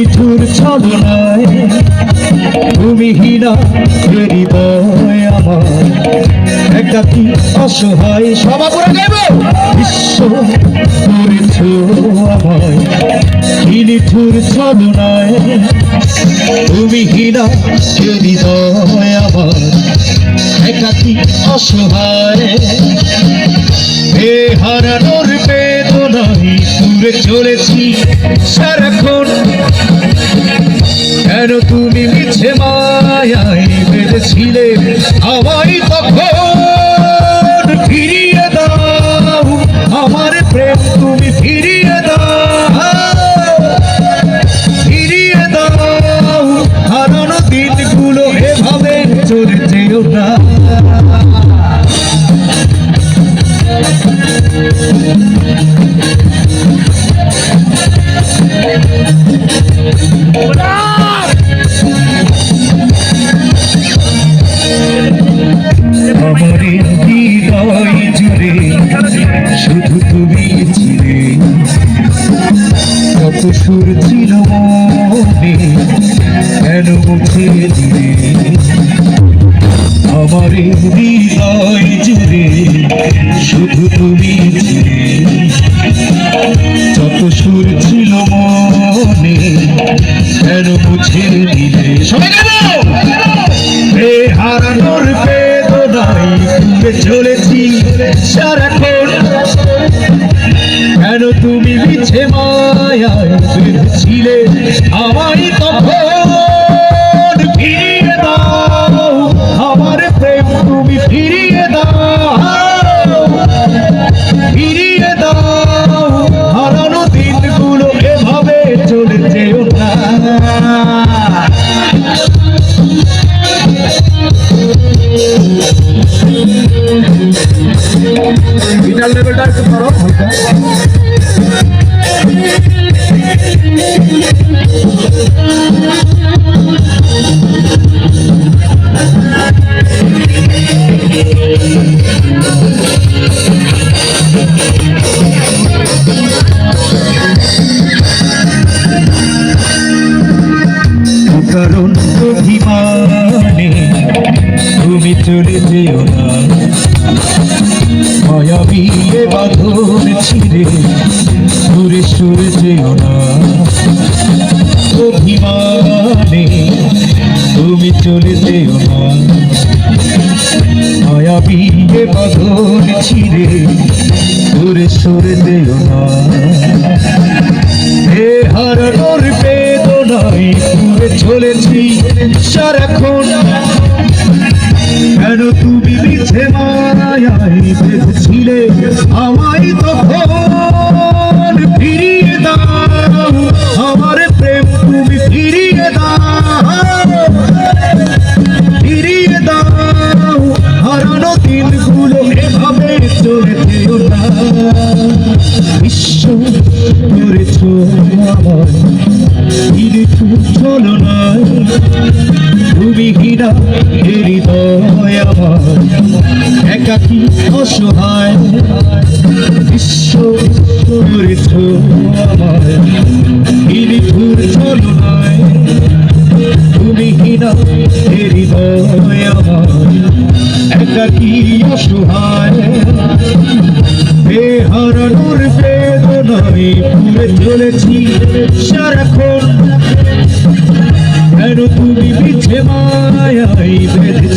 ইনিঠুর ছলনায় তুমি হৃদয় আমার। একাকি অসহায় সমাপুরা গাইব বিশ্ব করেছ আমায়। ছলনায় তুমি হীনা হৃদয় আমার। একাকি অসহায়। হে হারানোর বেদনাই দূরে চলেছি সারাক্ষণ। কেন তুমি মিছে মায়ায় বেঁধেছিলে আমায় তখন? ফিরিয়ে আমার হৃদয় জুড়ে শুধু তুমি যত সুর ছিল মনে কেন মুছে দিলে হারানোর বেদনাই ঘুরে চলেছি সারাক্ষণ। কেন তুমি মিছে মায়ায় বেঁধেছিলে আমায় গিটার লেভেলটা একটু করো এ বাঁধন ছিঁড়ে, দূরে সরে যেও না। অভিমানে তুমি চলে যেও না। মায়াবী এ বাঁধন ছিঁড়ে, দূরে সরে যেও না। হে হারানোর বেদনাই পুরে চলেছি সারাক্ষণ। কেন তুমি মিছে মায়ায় বেঁধেছিলে আমায় তখন ফিরিয়ে দাও। আমার প্রেম তুমি ফিরিয়ে দাও। ফিরিয়ে দাও। হারানো দিনগুলো এভাবে চলে যেও না বিশ্ব না। তুমি হীরা হৃদয় আমার। একাকি অসহায়? বিশ্ব করেছ আমার। নিঠুর চলো নয় তুমি হীরা হৃদয় আমার। একাকি অসহায়? হে হারানোর বেদনায় পুরে চলেছি সারাক্ষণ। কেন তুমি মিছে মায়াই বেঁধেছিলে